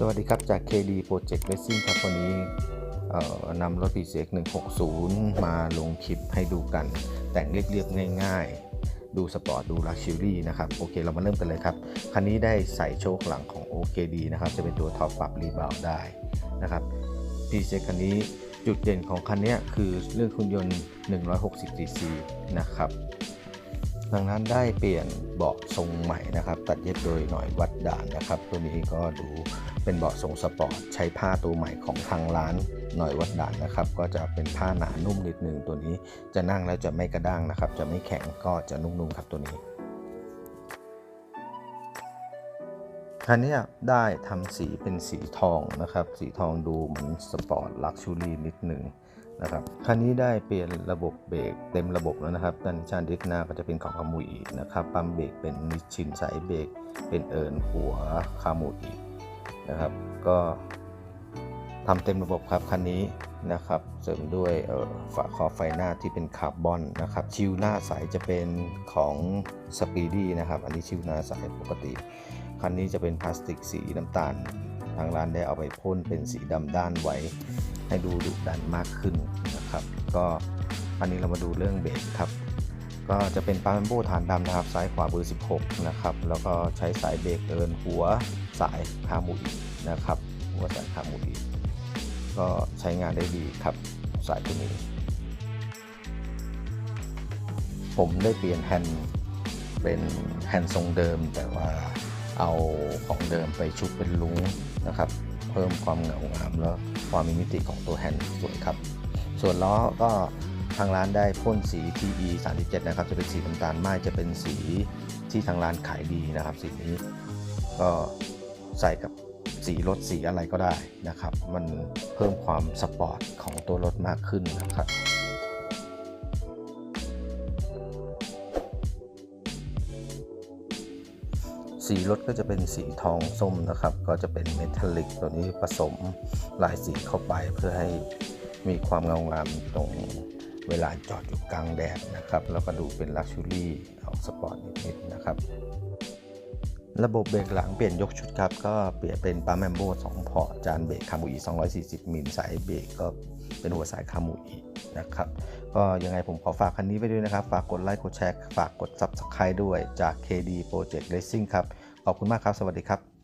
สวัสดีครับ จาก KD Project Racing ครับ วันนี้นำรถ PCX 160 มาลงคลิปให้ดูกัน แต่งเรียบๆ ง่ายๆ ดูสปอร์ต ดูลักชัวรี่นะครับ โอเค เรามาเริ่มกันเลยครับ คันนี้ได้ใส่โชคหลังของ OKD นะครับ จะเป็นตัวท็อปปรับรีบาวได้นะครับ PCX คันนี้จุดเด่นของคันนี้คือเรื่องเครื่องยนต์ 160 cc นะครับดังนั้นได้เปลี่ยนเบาะทรงใหม่นะครับ ตัดเย็บโดยหน่อยวัดด่านนะครับ ตัวนี้ก็ดู เป็นเบาะทรงสปอร์ตใช้ผ้าตัวใหม่ของทางร้านหน่อยวัดด่านนะครับ ก็จะเป็นผ้าหนานุ่มนิดหนึ่งตัวนี้จะนั่งแล้วจะไม่กระด้างนะครับ จะไม่แข็งก็จะนุ่มๆครับตัวนี้คันนี้ได้ทำสีเป็นสีทองนะครับ สีทองดูเหมือนสปอร์ตลักชูรี่นิดหนึ่งนะครับคันนี้ได้เปลี่ยนระบบเบรกเต็มระบบแล้วนะครับดันชานดิสหน้าก็จะเป็นของคามูอีนะครับ ปั๊มเบรกเป็นนิชินสายเบรกเป็นเอิร์นหัวคามูอี นะครับ ก็ทำเต็มระบบครับคันนี้นะครับเสริมด้วยฝาครอบไฟหน้าที่เป็นคาร์บอนนะครับชิวหน้าใสจะเป็นของสปีดี้นะครับอันนี้ชิวหน้าใสปกติ คันนี้จะเป็นพลาสติกสีน้ำตาล ทางร้านได้เอาไปพ่นเป็นสีดำด้านไว้ ให้ดูดุดันมากขึ้นนะครับ ก็อันนี้เรามาดูเรื่องเบรกครับ ก็จะเป็นปาล์มโบฐานดำนะครับ ซ้ายขวาเบอร์ 16 นะครับ แล้วก็ใช้สายเบรกเอินหัวสายคามูอีนะครับ หัวสายคามูอีก็ใช้งานได้ดีครับสายตัวนี้ ผมได้เปลี่ยนแฮนด์เป็นแฮนด์ทรงเดิม แต่ว่าเอาของเดิมไปชุบเป็นลุงนะครับ เพิ่มความเหงางามแล้วความมีมิติของตัวแฮนด์สวยครับ ส่วนล้อก็ ทางร้านได้พ่นสี PE 37 นะครับ จะเป็นสีน้ำตาลไหม้จะเป็นสีที่ทางร้านขายดีนะครับ สีนี้ก็ใส่กับสีรถสีอะไรก็ได้นะครับ มันเพิ่มความสปอร์ตของตัวรถมากขึ้นนะครับสีรถก็จะเป็นสีทองส้มนะครับ ก็จะเป็นเมทัลลิกตัวนี้ผสมลายสีเข้าไปเพื่อให้มีความเงางามตรง เวลาจอดอยู่กลางแดดนะครับ แล้วก็ดูเป็นลักชัวรี่ออกสปอร์ตนิดๆนะครับ ระบบเบรกหลังเปลี่ยนยกชุดครับ ก็เปลี่ยนเป็นปั๊มแอมโบ2พอร์ตจานเบรกคามูอี240มิลสายเบรกก็เป็นหัวสายคามูอีนะครับก็ยังไงผมขอฝากคันนี้ไว้ด้วยนะครับ ฝากกดไลค์กดแชร์ฝากกด Subscribe ด้วยจาก KD Project Racing ครับ ขอบคุณมากครับ สวัสดีครับ